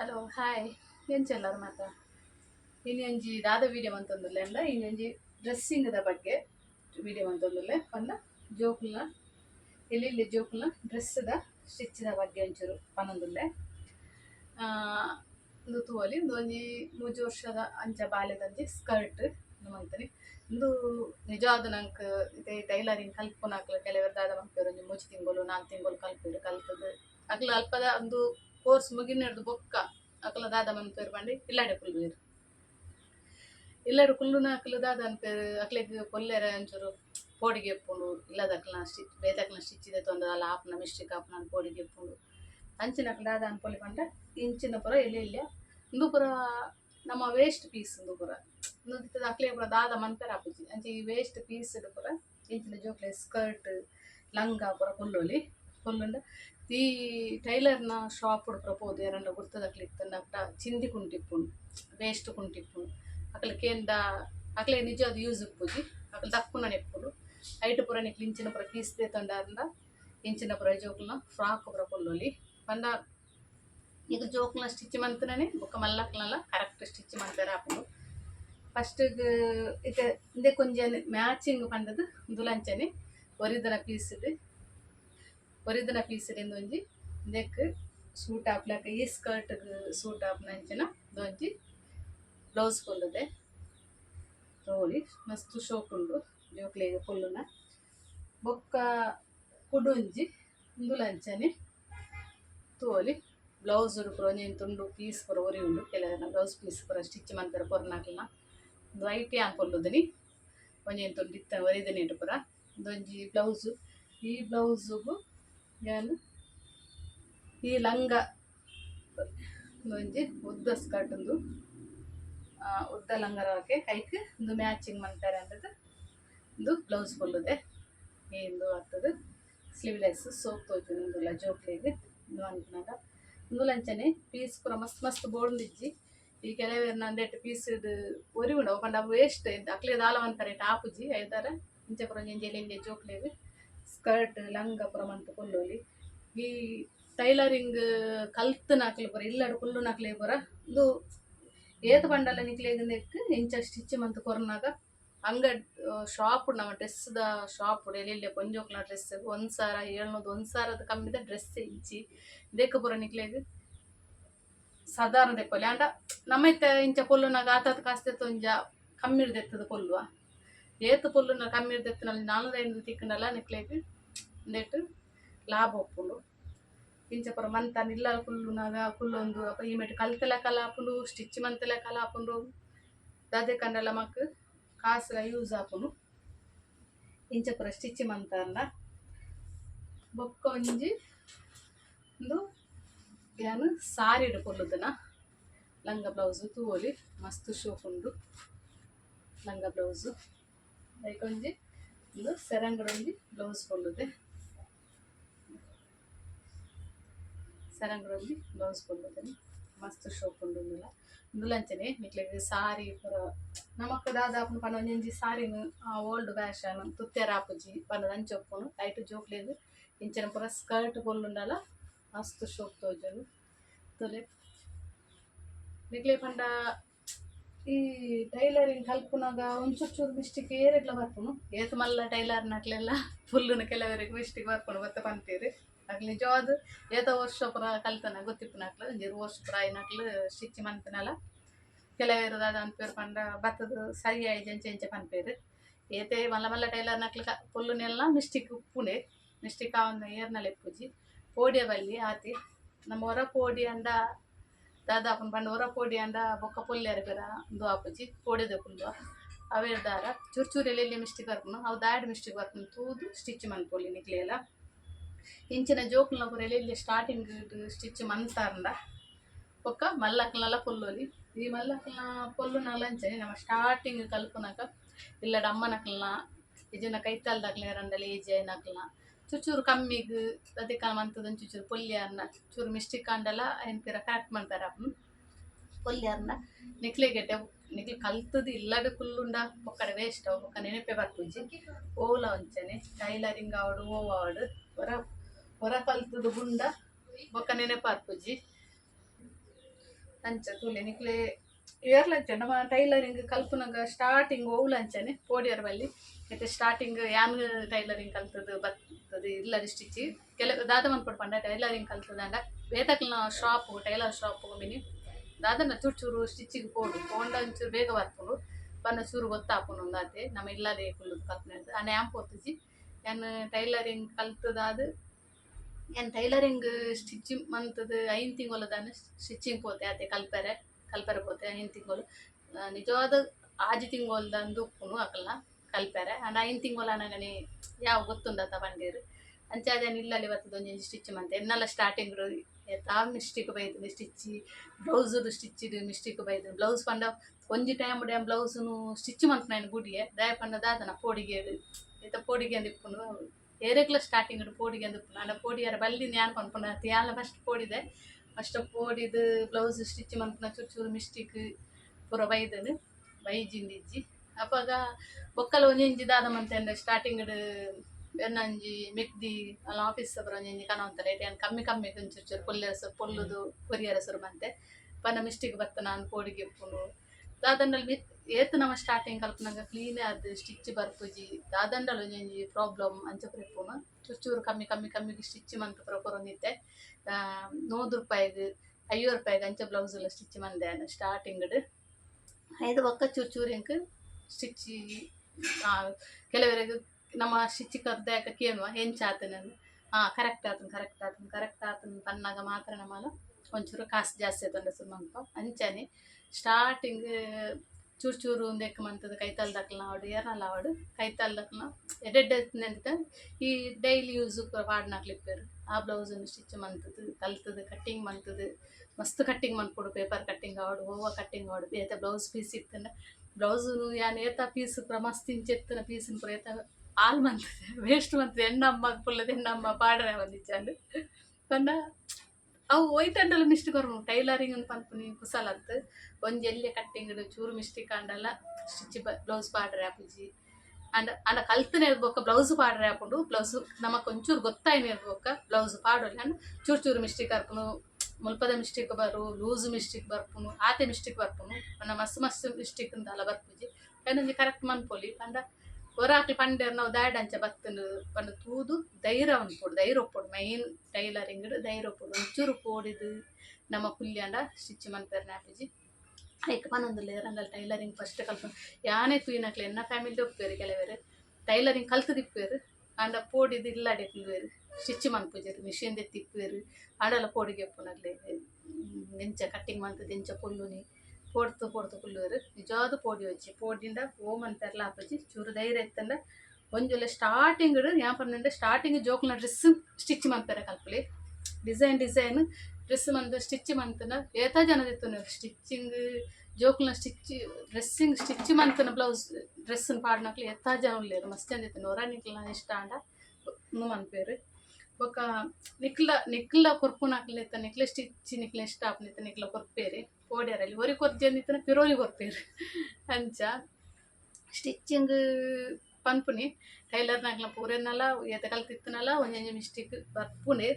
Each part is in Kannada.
Hello, hi. ಎಂಚೆಲ್ಲರು ಮಾತ? ಇನ್ನೊಂಜಿ ದಾದ ವೀಡಿಯೋ ಅಂತಂದಲ್ಲೇ ಅಲ್ಲ ಇನ್ನೊಂಜಿ ದ ಬಗ್ಗೆ ವಿಡಿಯೋ ಅಂತಂದುಲ್ಲೆ ಪಂಡ ಜೋಕುಲ್ನ ಇಲ್ಲಿ ಜೋಕುಲ್ನ ಸ್ಟಿಚ್ ಸ್ಟಿಚ್ದ ಬಗ್ಗೆ ಒಂಚೂರು ಪನ್ನೊಂದುಲ್ಲೆ ಒಂದು ತೂವಲಿ ಒಂದು ಒಂಜಿ ಮೂಜು ವರ್ಷದ ಅಂಚ ಬಾಲ್ಯದಂಜಿ ಸ್ಕರ್ಟ್ ಮಂತನಿ ಇಂದು ನಿಜವಾದ ನಂಗೆ ಇದೇ ಟೈಲರಿಂಗ್ ಕಲ್ಪನಾಕ್ಲ ಕೆಲವರು ದಾದ ಮಕ್ಕಳು ಒಂಜಿ ಮೂಜು ತಿಂಗಳು, ನಾಲ್ಕು ತಿಂಗಳು ಕಲ್ಪಿಡು ಕಲ್ತದು ಅಕ್ಲ ಅಲ್ಪದ ಒಂದು ಕೋರ್ಸ್ ಮುಗಿನಿಡ್ದು ಬೊಕ್ಕ ಅಕಲ ದಾದ ಮನ್ಪೇರು ಬಂಡಿ. ಇಲ್ಲಾಡೆ ಇಲ್ಲಾಡೆ ಕುಲ್ಲುನ ಅಕಲ ದಾದ ಅನ್ಪೇರು ಅಕ್ಲೆಗ್ ಕೊಲ್ಲೇರ ಅಂಚೂರು ಪೋಡಿಗೆ ಎಪ್ಪುಂಡು ಇಲ್ಲದ ಅಕಲ ಸ್ಟಿಚ್ ಬೇತಕ್ಲ ಸ್ಟಿಚ್ ಇದೆ ತೊಂದ ಅಲ್ಲ ಆಪ್ನ ಮಿಸ್ಟೇಕ್ ಆಪ್ನ ಪೋಡಿಗೆ ಎಪ್ಪುಂಡು ಅಂಚಿನ ಅಕಲ ದಾದ ಅನ್ಕೊಲಿ ಪಂಡ ಇಂಚಿನ ಪುರ ಇಲ್ಲ ಇಲ್ಲ ಇಂದು ಪುರ ನಮ್ಮ ವೇಸ್ಟ್ ಪೀಸ್ ಇಂದು ಪುರ. ಇಂದು ಅಕ್ಲೆ ಪುರ ದಾದ ಮನ್ಪೇರ ಆಪುಜಿ ಅಂಚಿ ಈ ವೇಸ್ಟ್ ಪೀಸ್ ಪುರ ಇಂಚಿನ ಜೋಕ್ಲೆ ಸ್ಕರ್ಟ್ ಲಂಗ ಪುರ ಕೊಲ್ಲೋಲಿ. ಕೊಲ್ಲುಂಡ ಈ ಟೈಲರ್ನ ಶಾಪ್ ಪುರ ಪೋದು ಎರಡ ಗುರ್ತದಕ್ಲೆ ಇತ್ತಂಡ ಅಕ್ಟ ಚಿಂದಿ ಕುಂಟಿಪ್ಪುಂಡು ವೇಸ್ಟ್ ಕುಂಟಿಪ್ಪುಂಡು ಅಕ್ಲ ಕೇಂದ ಅಕ್ಲೆ ನಿಜವಾದ ಯೂಸ್ ಉಪ್ಪುಜಿ ಅಕ್ಲ ದಕ್ಕುನ ನೆಪ್ಪುಡು ಐಟ್ ಪುರ ನಿಕ್ಲು ಇಂಚಿನ ಪುರ ಪೀಸ್ ದೇತಂಡಾರ್ಂಡ ಇಂಚಿನ ಪುರ ಜೋಕುಲ್ನ ಫ್ರಾಕ್ ಪುರ ಕೊಲ್ಲೊಲಿ ಪಂಡ ಈಗ ಜೋಕುಲ್ನ ಸ್ಟಿಚ್ ಮಂತನೇ ಬೊಕ್ಕ ಮಲ್ಲಕ್ಲಲ್ಲ ಕರೆಕ್ಟ್ ಸ್ಟಿಚ್ ಮಂತರ ಆಪುಂಡು ಫಸ್ಟ್ ಈಗ ಇಂದೆ ಕೊಂಚ ಮ್ಯಾಚಿಂಗ್ ಪಂಡದು ದುಲಂಚನೆ ಒರಿದನ ಪೀಸ್ಡ್ ಒರಿದನ ಪೀಸ್ಡ್ ಒಂಜಿ ನೆಕ್ ಸೂಟ್ ಆಪ್ಲಕ ಈ ಸ್ಕರ್ಟ್ ಸೂಟ್ ಆಪ್ನಂಚಿನ ದೊಂಜಿ ಬ್ಲೌಸ್ ಕೊಲ್ಲುದೆ ರೋಲಿ ಮಸ್ತ್ ಶೋಕ್ ಉಂಡು ಜೋಕ್ಲೆಗ್ ಕೊಲ್ಲುನ ಬೊಕ್ಕ ಕುಡೊಂಜಿ ಉಂದುಲಂಚನೆ ತೋಲಿ ಬ್ಲೌಸ್ ಪೂರ ನೀನು ತುಂಡು ಪೀಸ್ ಪೂರ ಒರಿ ಉಂಡು. ಕೆಲನ ಬ್ಲೌಸ್ ಪೀಸ್ ಪೂರ ಸ್ಟಿಚ್ ಮಾಡ್ತಾರೆ ಪೊರ್ನಾಕ್ಲನ ಒಂದು ವೈಟ್ ಆನ್ ಒಂದೇನು ತುಂಡು ಇತ್ತ ಒರಿದನಿ ಪೂರ. ಒಂದೊಂಜಿ ಬ್ಲೌಸು ಈ ಬ್ಲೌಸುಗು ಏನು? ಈ ಲಂಗ ಒಂಜಿ ಉದ್ದ ಸ್ಕರ್ಟ್ ಒಂದು ಆ, ಉದ್ದ ಲಂಗರಕ್ಕೆ ಕೈಕ್ ಒಂದು ಮ್ಯಾಚಿಂಗ್ ಮಾಡ್ತಾರೆ ಅಂದದ್ದು. ಒಂದು ಬ್ಲೌಸ್ ಕೊಲ್ಲುದೆ ಒಂದು ಆಗ್ತದೆ ಸ್ಲೀವ್ಲೆಸ್ ಸೋಪ್ ತೋಜು ಒಂದು ಜೋಕ್ಲಿಗೆ ಇದು ಅನ್ಕೊಂಡಾಗ ಒಂದು ಲಂಚನೆ ಪೀಸ್ ಪೂರ ಮಸ್ತ್ ಮಸ್ತ್ ಬೋಳ್ದಿಜ್ಜಿ. ಈ ಕೆಲವೇ ನಂದೆಟ್ಟು ಪೀಸ್ ಇದು ಒರಿ ಉಂಡು ಅವು ಪಂಡ ವೇಸ್ಟ್ ಅಕ್ಲೆ ದಾಲ ಅಂತಾರೆ ಟಾಪುಜಿ ಐದಾರ. ಇಂಚೆ ಪುರ ಎಂಜೆಲೆ ಜೋಕ್ಲೆಗ್. ಸ್ಕರ್ಟ್, ಲಂಗ ಪುರ ಮಂತ್ ಕೊಲ್ಲೋಲಿ ಈ ಟೈಲರಿಂಗ್ ಕಲ್ತ್ ನಾಕ್ಲಿ ಪುರ ಇಲ್ಲಡು ಕುಲ್ಲು ನಾಕ್ಲೇ ಪುರ, ಇದು ಏತ ಪಂಡಲ ನಿಕ್ಲೆಗ್ ನೆಕ್ ಇಂಚ ಸ್ಟಿಚ್ ಮಂತ್ ಕೊರನಾಗ ಅಂಗಡ್ ಶಾಪ್ ನಮ್ಮ ಡ್ರೆಸ್ದ ಶಾಪ್ ಎಲ್ಲೆಲ್ಲಿ ಪಂಜೋಕ್ಲ ಡ್ರೆಸ್ ಒಂದ್ ಸಾರ ಏಳ್ನೂದು ಒಂದ್ ಸಾರದ ಕಮ್ಮಿದ ಡ್ರೆಸ್ ಇಂಚಿ ದೇಕ ಪುರ ನಿಕ್ಲೆಗ್ ಸಾಧಾರಣ ದೆಪ್ಪಲಿ. ಅಂಡ ನಮ್ಮ ಇಂಚ ಪೊಲ್ಲುನಾಗ ಆತತ್ ಕಾಸ್ತೆ ಒಂಜ ಕಮ್ಮಿ ಕೊಲ್ಲುವ ಪೊಲ್ಲುವ ಏತು ಪೊಲ್ಲುನ ಕಮ್ಮಿ ಇರ್ದೆತ್ತನಲ್ಲಿ ನಾಲ್ನೂರ ಐನೂರು ತಿಕ್ಕನಲ್ಲ ನಿಕ್ಲೆಗ್ ನೆಟ್ ಲಾಭ ಒಪ್ಪುಂಡು ಇಂಚ ಪುರ ಮಂತ ನಿಲ್ಲ ಕುಲ್ಲುನಾಗ ಕುಲ್ಲೊಂದು ಅಪ್ಪ ಈ ಮೆಟ್ ಕಲ್ತೆಲ ಕಲಾಪುಂಡು ಸ್ಟಿಚ್ ಮಂತೆಲ ಕಲಾಪುಂಡು ದಾದೆ ಕಂಡಲ ಮಕ್ ಕಾಸುಲ ಯೂಸ್ ಆಪುನು ಇಂಚ ಪುರ ಸ್ಟಿಚ್ ಮಂತಾಂಡ ಬೊಕ್ಕ ಒಂಜಿ ಒಂದು ಏನು ಸಾರಿ ಕೊಲ್ಲುದನ ಲಂಗ ಬ್ಲೌಸು ತೂವೊಲಿ ಮಸ್ತ್ ಶೋಕ್ ಉಂಡು ಲಂಗ ಬ್ಲೌಸು ಒಂಜಿ ಒಂದು ಸೆರಂಗಡೊಂಜಿ ಬ್ಲೌಸ್ ಕೊಲ್ಲುದೆ ಸರಂಗಡೊಂಜಿ ಬ್ಲೌಸ್ ಕೊಲ್ಲುದನಿ ಮಸ್ತ್ ಶೋಕ್ ಉಂಡು ಇಂದುಲ ಇಂದುಲಂಚನೆ ನಿಕ್ಲೆಗ್ ಸಾರಿ ಪೂರ ನಮಕ್ ದಾದಾಪುನ ಪಂಡ ಒಂಜೊಂಜಿ ಸಾರಿನ್ ಓಲ್ಡ್ ಫ್ಯಾಷನ್ ತುತ್ತೆರ ಆಪುಜಿ ಪಂಡ ಅಂಚೊಪ್ಪುನು ಐಟ್ ಜೋಕ್ಲೆಗ್ ಇಂಚನ ಪೂರ ಸ್ಕರ್ಟ್ ಕೊಲ್ಲುಂಡಲ ಮಸ್ತ್ ಶೋಕ್ ತೋಜುಂಡು ತೊಲೆ ನಿಕ್ಲೆ ಪಂಡ ಈ ಟೈಲರಿಂಗ್ ಕಲ್ಪುನಾಗ ಒಂಚೂರು ಚೂರು ಮಿಸ್ಟೇಕ್ ಏರೆಲ್ಲ ಬರ್ಪುನು. ಏತು ಮಲ್ಲ ಟೈಲರ್ ನಕ್ಲೆಲ್ಲ ಫುಲ್ಲುನ ಕೆಲವರಿಗೆ ಮಿಸ್ಟಿಕ್ ಬರ್ಪುನು ಗೊತ್ತ ಬಂತೀರಿ ಆಗ್ಲಿ ನಿಜವಾದ ಏತ ವರ್ಷ ಪುರ ಕಲ್ತನ ಗೊತ್ತಿಪ್ಪುನಕ್ಲ ಒಂಜಿ ವರ್ಷ ಪುರ ಐನಕ್ಲು ಸ್ಟಿಚ್ ಮನ್ಪನಲ್ಲ ಕೆಲವೇರು ಅದ ಅನ್ಪೇರು ಪಂಡ ಬತ್ತದ ಸರಿ ಆಯ್ತು ಎಂಚೆ ಎಂಚೆ ಏತೆ ಮಲ್ಲ ಮಲ್ಲ ಟೈಲರ್ ನಕ್ಲು ಕ ಪೊಲ್ಲುನೆಲ್ಲ ಮಿಸ್ಟೇಕ್ ಉಪ್ಪುಂಡೆ ಮಿಸ್ಟೇಕ್ ಒಂದು ಏರ್ನಲ್ಲಿ ಎಪ್ಪುಜಿ ಪೋಡಿಯ ಬಲ್ಲಿ ಆತಿ. ನಮ್ಮ ಹೊರ ಪೋಡಿ ಅಂಡ ದಾದಾಪುನ ಪಂಡ ಹೊರ ಪೋಡಿ ಅಂಡ ಬೊಕ್ಕ ಪೊಲ್ಲೆರ ಬೇರ ಒಂದು ಆಪುಜಿ ಪೋಡಿದ ಪುಲ್ಲು ಅವೇ ದಾರ ಚೂರು ಚೂರು ಎಲ್ಲೆಲ್ಲಿ ಮಿಸ್ಟೇಕ್ ಬರ್ಪುನು ಅವು ದಾಡ್ ಮಿಸ್ಟೇಕ್ ಬರ್ಪುನು ತೂದು ಸ್ಟಿಚ್ ಮನ್ಪೊಲಿ ನಿಕ್ಲೆಲ್ಲ ಇಂಚಿನ ಜೋಕುಲ್ನ ಪೂರ ಎಲ್ಲೆಲ್ಲಿ ಸ್ಟಾರ್ಟಿಂಗ್ ಸ್ಟಿಚ್ ಮನ್ತಾರಂಡ ಬೊಕ್ಕ ಮಲ್ಲಕ್ಲನೆಲ್ಲ ಪೊಲ್ಲೋಲಿ ಈ ಮಲ್ಲಕ್ಲನ ಪೊಲ್ಲುನ ಲಂಚನೆ ನಮ್ಮ ಸ್ಟಾರ್ಟಿಂಗ್ ಕಲ್ಪುನಕ ಇಲ್ಲಡ ಅಮ್ಮನಕ್ಲನ ಇಜನ ಕೈತಲ್ದಾಕ್ಲೆ ರಂಡಲ ಏಜ್ ಐನಕ್ಲನ ಚೂಚೂರು ಕಮ್ಮಿಗ್ ಅದಕ್ಕೆ ಮಂತದನ್ ಚೂಚೂರು ಪೊಲ್ಯಾರ್ನ, ಚೂರು ಮಿಸ್ಟಿಕ್ ಕಾಂಡಲ್ಲ ಏನ್ಕಿರ ಕರೆಕ್ಟ್ ಮಾಡ್ತಾರೆ. ಮಾಡ್ತಾರ ಪೊಲ್ಯಾರ್ನ ನೆಕ್ಲೆಗೆಟ್ಟೆ ನಿಕ್ಲೆ ಕಲ್ತದು ಇಲ್ಲದ ಕುಲ್ಲುಂಡ ಒಕ್ಕಡೆ ವೇಸ್ಟ್ ಬೊಕ್ಕ ನೆನಪೆ ಬರ್ಪುಜಿ ಓಲ ಒಂಚನೆ, ಟೈಲರಿಂಗ್ ಆವಡು ಓ ಆವಡು ಹೊರ ಹೊರ ಕಲ್ತದು ಗುಂಡ ಒಕ್ಕ ನೆನಪು ಅಂಚ ತುಲೆ ನಿಕ್ಲೆ ಏರ್ಲಂಚ ನಮ್ಮ ಟೈಲರಿಂಗ್ ಕಲ್ಪನಾಗ ಸ್ಟಾರ್ಟಿಂಗ್ ಓವ್ಲಂಚನೆ ಪೋಡಿಯರ್ ಬಲ್ಲಿ ಮತ್ತೆ ಸ್ಟಾರ್ಟಿಂಗ್ ಯಾನ್ ಟೈಲರಿಂಗ್ ಕಲ್ತದ್ದು ಬರ್ತದೆ ಇಲ್ಲ ಸ್ಟಿಚ್ ಕೆಲ ದಾದ ಮನ್ಪಡ್ ಪಂಡ ಟೈಲರಿಂಗ್ ಕಲ್ತದಂಡ ಬೇತಕ್ಲ ಶಾಪ್ ಟೈಲರ್ ಶಾಪ್ ಹೋಗಿನಿ ದಾದನ ಚೂರು ಚೂರು ಸ್ಟಿಚಿಗೆ ಪೋಡು ಪೋಂಡ ಒಂಚೂರು ಬೇಗ ಬರ್ಪುಂಡು ಬನ್ನ ಚೂರು ಗೊತ್ತಾಪುನು ಒಂದಾತೆ ನಮ್ಮ ಇಲ್ಲದೆ ಕುಲ್ಲುದು ಕಲ್ಪನೆ ಅಂತ ಆ ನ್ಯಾಂಪ್ ಓದಿಸಿ ನಾನು ಟೈಲರಿಂಗ್ ಕಲ್ತದಾದ, ಏನು ಟೈಲರಿಂಗ್ ಸ್ಟಿಚಿಂಗ್ ಮಂತದ ಐನ್ ತಿಂಗೊಲದಾನ ಸ್ಟಿಚಿಂಗ್ ಪೋತೆ ಆತೆ ಕಲ್ಪರೆ. ಕಲ್ಪರೆ ಪೋತೆ ಐನ್ ತಿಂಗಳು ನಿಜವಾದ ಆಜಿ ತಿಂಗೊಲ್ದಂದು ಉಪ್ಪುನು ಹಾಕಲ್ಲ, ಕಲ್ಪರೆ. ಅಂಡ್ ಐನ್ ತಿಂಗೊಲ ನನಗೆ ಯಾವ ಗೊತ್ತುಂದತ್ತ ಬಂಡೀರು ಅಂಚಾದ ಇಲ್ಲಲ್ಲಿ ಬರ್ತದೆ ಒಂಜಿ ಸ್ಟಿಚ್ ಮಂತೆ. ಎನ್ನೆಲ್ಲ ಸ್ಟಾರ್ಟಿಂಗ್ ಎತ್ತಾ ಮಿಸ್ಟಿಕ್ ಬೈದು ಸ್ಟಿಚ್ಚಿ ಬ್ಲೌಸುದು ಸ್ಟಿಚ್ಚಿದು ಮಿಸ್ಟಿಕ್ ಬೈದು ಬ್ಲೌಸ್ ಪಂಡ ಒಂಜಿ ಟೈಮ್ ಟೈಮ್ ಬ್ಲೌಸ್ನು ಸ್ಟಿಚ್ ಮನ್ಪುನ ಗುಡಿಗೆ. ದಯ ಪಂಡ ದಾದನ ಪೋಡಿಗೆ ಈತ ಪೋಡಿಗೆ ಅಂದಿಪ್ಪುನು ಏರೆಗ್ಲ ಸ್ಟಾರ್ಟಿಂಗ್ ಪೋಡಿಗೆ ಅಂದಿಪ್ಪುನು ಅಂಡ ಪೋಡಿಯಾರ ಬಲ್ಲಿ ನ್ಯಾನ್ ಪನ್ಪುನ ಯಾಲ ಫಸ್ಟ್ ಪೋಡಿದೆ. ಫಸ್ಟ್ ಪೋಡಿದು ಬ್ಲೌಸ್ ಸ್ಟಿಚ್ ಮಂತ್ನ ಚೂರು ಚೂರು ಮಿಸ್ಟೇಕ್ ಪೂರ ಬೈದನು. ಬೈಜಿಂದಿಜ್ಜಿ ಅಪ್ಪಾಗ ಬೊಕ್ಕಲು ಒಂಜಿ ದಾದ ಮಂತೆ ಸ್ಟಾರ್ಟಿಂಗ್ ಎನ್ನಂಜಿ ಮೆಕ್ದಿ, ಅಲ್ಲ ಆಫೀಸ್ ಬರ ಒಂಜಿ ಕನ ಅಂತಾರೆ. ಏನ್ ಕಮ್ಮಿ ಕಮ್ಮಿ ಒಂಚೂರು ಚೂರು ಪೊಲ್ಲೆ ಹೆಸರು ಪೊಲ್ಲುದು ಕೊರಿಯರ್ ಹೆಸರು ಮಂತೆ. ಪನ್ನ ಮಿಸ್ಟಿಕ್ ಬತ್ತ ನಾನು ಪೋಡಿಗೆ ಇಪ್ಪುನು ದಾದಂಡಲ್ ಮಿತ್ ಏತ್ ನಮ್ಮ ಸ್ಟಾರ್ಟಿಂಗ್ ಕಲ್ಪನಾಗ ಕ್ಲೀನೇ ಅದು ಸ್ಟಿಚ್ ಬರ್ಪುಜಿ. ದಾದಂಡಲ್ ಒಂಜಿ ಪ್ರಾಬ್ಲಮ್ ಅಂಚ ಪ್ರಿಪ್ಪುನು ಚೂರು ಕಮ್ಮಿ ಕಮ್ಮಿ ಕಮ್ಮಿಗೆ ಸ್ಟಿಚ್ ಮಂತ್ ಪ್ರೊಕೊರೊಂದಿತ್ತೆ ನೂರು ರೂಪಾಯಿಗೆ ಐವತ್ತು ಅಂಚೆ ಬ್ಲೌಸ್ ಎಲ್ಲ ಸ್ಟಿಚ್ ಮಂದೆ ಸ್ಟಾರ್ಟಿಂಗ್ ಐದು ಒಕ್ಕ ಚೂರು ಚೂರು ಇಂಕ್ ಸ್ಟಿಚ್ ಕೆಲವರಿಗೆ ನಮ್ಮ ಸ್ಟಿಚ್ ಕರ್ದಾಕ ಕೇಳುವ ಹೆಂಚಾತ ನಾನು ಹಾಂ ಕರೆಕ್ಟ್ ಆತನ ಕರೆಕ್ಟ್ ಆತನ ಕರೆಕ್ಟ್ ಆತನ ಬಂದಾಗ ಮಾತ್ರ ನಮ್ಮಲ್ಲ ಒಂಚೂರು ಕಾಸು ಜಾಸ್ತಿ ಆತಂಡ ಸುಮ್ಮನೆ ಅಂಚನೆ ಸ್ಟಾರ್ಟಿಂಗ್ ಚೂರು ಚೂರು ಒಂದೆಕ್ ಮಂತದ ಕೈತಲ್ ದಕ್ಲ ಆವಡು ಏರ್ನಲ್ಲ ಆವಡು ಕೈತಲ್ ದಕ್ಲ ಎಡೆಡ್ಡೆ ನೆಂತ ಈ ಡೈಲಿ ಯೂಸ್ ಪಾಡ್ನಾಕ್ಲಿಪ್ಪೇರು ಆ ಬ್ಲೌಸನ್ನು ಸ್ಟಿಚ್ ಮಂತದ್ದು ಕಲ್ತದ್ದು ಕಟ್ಟಿಂಗ್ ಮಂತದ್ದು ಮಸ್ತ್ ಕಟ್ಟಿಂಗ್ ಮನ್ಕೊಡು ಪೇಪರ್ ಕಟ್ಟಿಂಗ್ ಆವಡು ಹೂವ ಕಟ್ಟಿಂಗ್ ಆವಡು ಏತ ಬ್ಲೌಸ್ ಪೀಸ್ ಇತ್ತಂಡ ಬ್ಲೌಸು ಯಾನ್ ಏತ ಪೀಸ್ ಪುರ ಮಸ್ತ್ ಇಂಚೆತ್ತನ ಪೀಸಿನ ಪುರ ಏತ ಆಲ್ ಮಂತದೆ ವೇಸ್ಟ್ ಮಂತದೆ ಎಣ್ಣಮ್ಮ ಪುಲ್ಲದ ಎಣ್ಣಮ್ಮ ಪಾಡ್ರೆ ಒಂದಿಚ್ಚಾಂಡು ಪಂಡ ಅವು ಹೋಯ್ತಂಡಲ್ಲ ಮಿಸ್ಟಿಕ್ ಅವ್ರು. ಟೈಲರಿಂಗ್ ಅಂತ ಪನ್ಪುನಿ ಕುಸಲತ್ತು ಒಂಜಿ ಎಲ್ಲಿ ಕಟ್ಟಿಂಗ್ ಚೂರು ಮಿಸ್ಟೇಕ್ ಅಂಡಲ್ಲ ಸ್ಟಿಚ್ ಬ್ಲೌಸ್ ಪಾಡ್ರೆ ಆಪುಜಿ ಅಂಡ್ ಅಂಡ ಕಲ್ತನೆ ಇರ್ಬೋಕ. ಬ್ಲೌಸ್ ಪಾಡ್ರೆ ಹಾಕೊಂಡು ಬ್ಲೌಸ್ ನಮಗೆ ಒಂಚೂರು ಗೊತ್ತಾಯ್ನ ಇರ್ಬೋಕ. ಬ್ಲೌಸ್ ಪಾಡೋಲ್ಲ ಅಂಡ್ ಚೂರು ಚೂರು ಮಿಸ್ಟೇಕ್ ಹಾಕೊಂಡು ಮುಲ್ಪದ ಮಿಸ್ಟೇಕ್ ಬರು, ಲೂಸ್ ಮಿಸ್ಟೇಕ್ ಬರ್ಪುನು ಆತೆ ಮಿಸ್ಟೇಕ್ ಬರ್ಪುನು ನನ್ನ ಮಸ್ತ್ ಮಸ್ತ್ ಮಿಸ್ಟೇಕ್ ಅಂತ ಅಲ್ಲ ಬರ್ಪುಜಿ ಏನೊಂಜಿ ಕರೆಕ್ಟ್ ಮನ್ಪೊಲಿ. ಪಂಡ ಹೊರಾಕ್ಲಿ ಪಂಡೇರ್ ನಾವು ದಾಡ್ ಅಂಚ ಬತ್ತನು ಪಂಡ ತೂದು ಧೈರ್ಯ ಅನ್ಕೊಡು ಧೈರ್ಯ ಒಪ್ಪೊಡು ಮೈನ್ ಟೈಲರಿಂಗ್ ಧೈರ್ಯ ಒಪ್ಪೊಡು ಒಂಚೂರು ಪೋಡಿದು ನಮ್ಮ ಕುಲ್ಯಾಂಡ ಸ್ಟಿಚ್ ಮನ್ಪೇರ್ ನಾಪಿಜಿ ಐಕ್ ಪನ್ನೊಂದುಲ್ಲ ರಂಗಲ್ ಟೈಲರಿಂಗ್ ಫಸ್ಟ್ ಕಲ್ಪ ಯಾನೇ ತೂಯಿನಕ್ಲೆ ಎನ್ನ ಫ್ಯಾಮಿಲಿ ಒಪ್ಪೇರು ಕೆಲವೇರು ಟೈಲರಿಂಗ್ ಕಲ್ತು ತಿಪ್ಪೇರು ಅಂಡ ಪೋಡಿದು ಇಲ್ಲಾಡೆ ತಿಂಗುವೇರು ಸ್ಟಿಚ್ ಮನ್ಪುಜೇರು ಮಿಷಿನ್ ತಿಪ್ಪೇರು ಆಡಲ ಪೋಡಿಗೆ ಒಪ್ಪುನಗ್ಲೆ ನೆಂಚ ಕಟ್ಟಿಂಗ್ ಮಂತದ್ದು ಎಂಚ ಪುಲ್ಲುನಿ ಕೊಡ್ತು ಕೊಡ್ತು ಕುಲ್ಲೂರು ನಿಜವಾದ ಪೋಡಿ ವಚ್ಚಿ ಪೋಡಿಂದ ಓಮ್ ಅಂತಾರಲ್ಲ ಅಪ್ಪಚ್ಚಿ ಚೂರು ಧೈರ್ಯ ಎತ್ತಂದ ಒಂಜೊಲೆ ಸ್ಟಾರ್ಟಿಂಗ್ ಯಾ ಪಂಡ ಸ್ಟಾರ್ಟಿಂಗ್ ಜೋಕ್ನ ಡ್ರೆಸ್ ಸ್ಟಿಚ್ ಮಾಡ್ತಾರೆ ಕಲ್ಪಲಿ ಡಿಸೈನ್ ಡಿಸೈನ್ ಡ್ರೆಸ್ ಮಂದು ಸ್ಟಿಚ್ ಮಂತನ ಏತಾ ಜನ ಇತ್ತು ಸ್ಟಿಚ್ಚಿಂಗ್ ಜೋಕ್ಲ ಸ್ಟಿಚ್ ಡ್ರೆಸ್ಸಿಂಗ್ ಸ್ಟಿಚ್ ಮಂತನ ಬ್ಲೌಸ್ ಡ್ರೆಸ್ಸನ್ನು ಪಾಡಿನಕ್ಲಿ ಏತಾ ಜನ ಉಳ್ಳೇರು ಮಸ್ತ್ ಅಂದಿತ್ತು ನೂರ ನಿಕ್ಲ ಇಷ್ಟ ಅಂಡ ಮನ್ಪೇರು ఒక నిక్ల నిక్ల కొరుపు నాకులైతే నిక్ల స్టిచ్ నిక్ల స్టాప్ నిత నిక్ల కొరిపేరి ಓಡ್ಯಾರಲ್ಲಿ ಒರಿ ಕೊರ್ಜಿ ಅಂದಿತ್ತನ ಪಿರೋರಿ ಕೊರ್ಪೇರು ಅಂಚ ಸ್ಟಿಚ್ಚಿಂಗ್ ಪನ್ಪುನಿ ಟೈಲರ್ನಾಗ್ಲ ಪೂರೆನಲ್ಲ ಏತ ಕಲ್ತಿತ್ತನಲ್ಲ ಒಂಜೊಂಜಿ ಮಿಸ್ಟೇಕ್ ಬರ್ಪುನೆ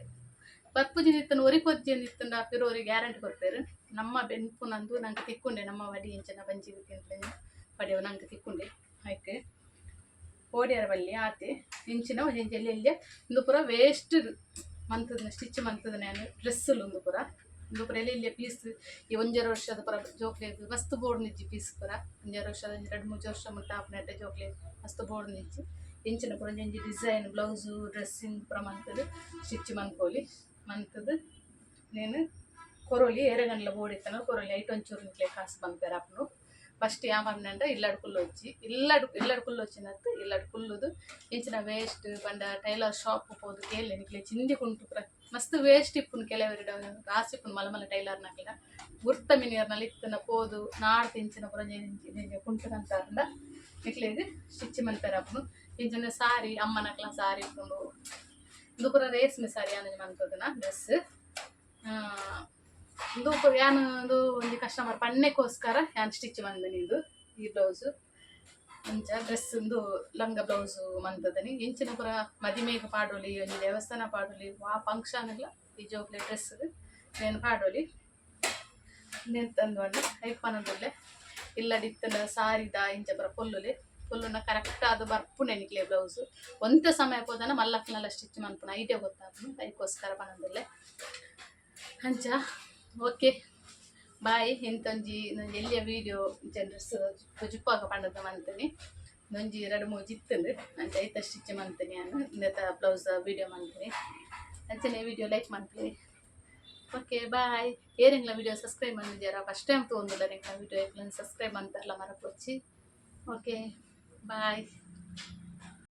ಬರ್ಪುಜಿ ನಿತ್ತನ ಒರಿ ಕೊರ್ಜಿ ಅಂದಿತ್ತಂಡ ಪಿರೋರಿ ಗ್ಯಾರಂಟಿ ಕೊರ್ಪೇರು ನಮ್ಮ ಬೆನ್ಪು ನಂದು ನಂಗೆ ತಿಕ್ಕೊಂಡೆ ನಮ್ಮ ವಡಿ ಇಂಚನ ಬಂಜಿ ತಿಂತೇನೆ ಪಡೆಯವ ನಂಗೆ ತಿಕ್ಕೊಂಡೆ ಆಯ್ಕೆ ಓಡ್ಯಾರ ಬಲ್ಲಿ ಆತೆ ಇಂಚಿನ ಒಂಜೊಂಜಿ ಎಲ್ಲಿ ಎಲ್ಲಿ ಇಂದು ಪೂರ ವೇಸ್ಟ್ ಮಂತದ ಸ್ಟಿಚ್ ಮಂತದ ನಾನು ಡ್ರೆಸ್ಸುಲು ಒಂದು ಪೂರ ಇಂದು ಪೂರ ಎಲ್ಲಿ ಇಲ್ಲಿ ಪೀಸ್ ಈ ಒಂಜರ ವರ್ಷದ ಪೂರ ಜೋಕ್ಲೇಟ್ ಮಸ್ತ್ ಬೋರ್ಡ್ ನಿಜ್ಜಿ ಪೀಸ್ ಪೂರ ಒಂಜರ ವರ್ಷದ ಒಂಜಿ ಎರಡು ಮೂರು ವರ್ಷ ಮುಟ್ಟ ಆಪನೆಟ್ಟ ಜೋಕ್ಲೇಟ್ ಮಸ್ತ್ ಬೋರ್ಡ್ ನಿಜ್ಜಿ ಇಂಚಿನ ಪೂರ ಒಂಜೊಂಜಿ ಡಿಸೈನ್ ಬ್ಲೌಸು ಡ್ರೆಸ್ಸಿಂಗ್ ಪೂರ ಮಂತದ ಸ್ಟಿಚ್ ಮನ್ಕೋಲಿ ಮಂತದ నేను కొరొలి ఏరగండ్ల బోడిత్తను కొరొలి ఐటు ಒಂಚೂರು నిట్లే కాసు పంపారు అప్పుడు ಫಸ್ಟ್ ಯಾ ಪಂಡ ಇಲ್ಲಡ್ ಕುಲ್ಲು ವಚ್ಚಿ ಇಲ್ಲಡ್ ಇಲ್ಲಡ್ ಕುಲ್ಲು ವಚ್ಚಿನತ್ತು ಇಲ್ಲಡ್ ಕುಲ್ಲುದು ಇಂಚಿನ ವೇಸ್ಟ್ ಪಂಡ ಟೈಲರ್ ಶಾಪ್ ಹೋದು ಕೇಳಿ ನಿಕ್ಲೆ ಚಿಂದಿ ಕುಂಟು ಪ್ರ ಮಸ್ತ್ ವೇಸ್ಟ್ ಇಪ್ಪುನು ಕೆಲವರಿಡ ಆಸಿಪ್ಪುನು ಮಲಮಲ ಟೈಲರ್ ನಕ್ಲ ಗುರ್ತ ಮಿನಿಯರ್ನಲ್ಲಿ ಇತ್ತನ ಪೋದು ನಾಡ್ ತಿಂಚಿನ ಪುರಂಜಿ ಕುಂಟುನಂತ ನಿಕ್ಲೇದು ಸ್ಟಿಚ್ ಮಲ್ತಾರ ಅಪ್ಪನು ಇಂಚಿನ ಸಾರಿ ಅಮ್ಮನ ನಕ್ಲ ಸಾರಿ ಇಪ್ಪುಂಡು ರೇಸ್ಮೆ ಸಾರಿ ಅನ್ನೋದು ಮನ್ತದನ ಡ್ರೆಸ್ ಇದು ಯಾನದು ಒಂದು ಕಸ್ಟಮರ್ ಪಣ್ಣೆಗೋಸ್ಕರ ಯಾನ್ ಸ್ಟಿಚ್ ಮಂದನಿ ಇದು ಈ ಬ್ಲೌಸು ಅಂಚ ಡ್ರೆಸ್ ಉಂದು ಲಂಗ ಬ್ಲೌಸ್ ಮಂತದನಿ ಎಂಚಿನ ಪುರ ಮದಿಮೇಗ ಪಾಡೋಲಿ ಒಂದು ದೇವಸ್ಥಾನ ಪಾಡೋಲಿ ಆ ಈ ನಿಜವಾಗ್ಲಿ ಡ್ರೆಸ್ ನೇನು ಪಾಡೋಲಿ ನೇನು ತಂದು ಒಂದು ಐಪನದಲ್ಲೇ ಇಲ್ಲ ಇತ್ತನ ಸಾರಿದ ಇಂಚ ಪುರ ಪೊಲ್ಲುಲಿ. ಪೊಲ್ಲುನ ಕರೆಕ್ಟ್ ಅದು ಬರ್ಪು ನೆನಿಕ್ಲೆ ಬ್ಲೌಸ್ ಒಂದೇ ಸಮಯ ಹೋದನ ಮಲ್ಲಕ್ಕನೆಲ್ಲ ಸ್ಟಿಚ್ ಮನ್ಪುನ ಐಟೇ ಗೊತ್ತಾಗ್ತು ಅದಕ್ಕೋಸ್ಕರ ಪಣದಲ್ಲೇ ಅಂಚ ಓಕೆ ಬಾಯ್ ಇಂತೊಂಜಿ ನಂಜಿ ಎಲ್ಲಿಯ ವೀಡಿಯೋ ಜನರಸ್ ಜುಪ್ಪಾಗ ಪಂಡದ ಮಂತನಿ. ನೊಂಜಿ ಎರಡು ಮೂರು ಜಿತ್ತಂದು. ಅಂಚ ಐತ ಸ್ಟಿಚ್ ಮಂತನಿ ನಾನು ಇಂದತ ಬ್ಲೌಸ್ ವೀಡಿಯೋ ಮಂತನಿ. ಅಂಚನೆ ವೀಡಿಯೋ ಲೈಕ್ ಮಾಡ್ತೀನಿ ಓಕೆ ಬಾಯ್ ಏರೆಂಗ್ಲ ವೀಡಿಯೋ ಸಬ್ಸ್ಕ್ರೈಬ್ ಮಾಡಿದ್ಯಾರ ಫಸ್ಟ್ ಟೈಮ್ ತೊಗೊಂಡಿಲ್ಲ ರೆಂಗ್ಲ ವೀಡಿಯೋ ಸಬ್ಸ್ಕ್ರೈಬ್ ಅಂತಾರಲ್ಲ ಮರಕೊಚ್ಚಿ ಓಕೆ ಬಾಯ್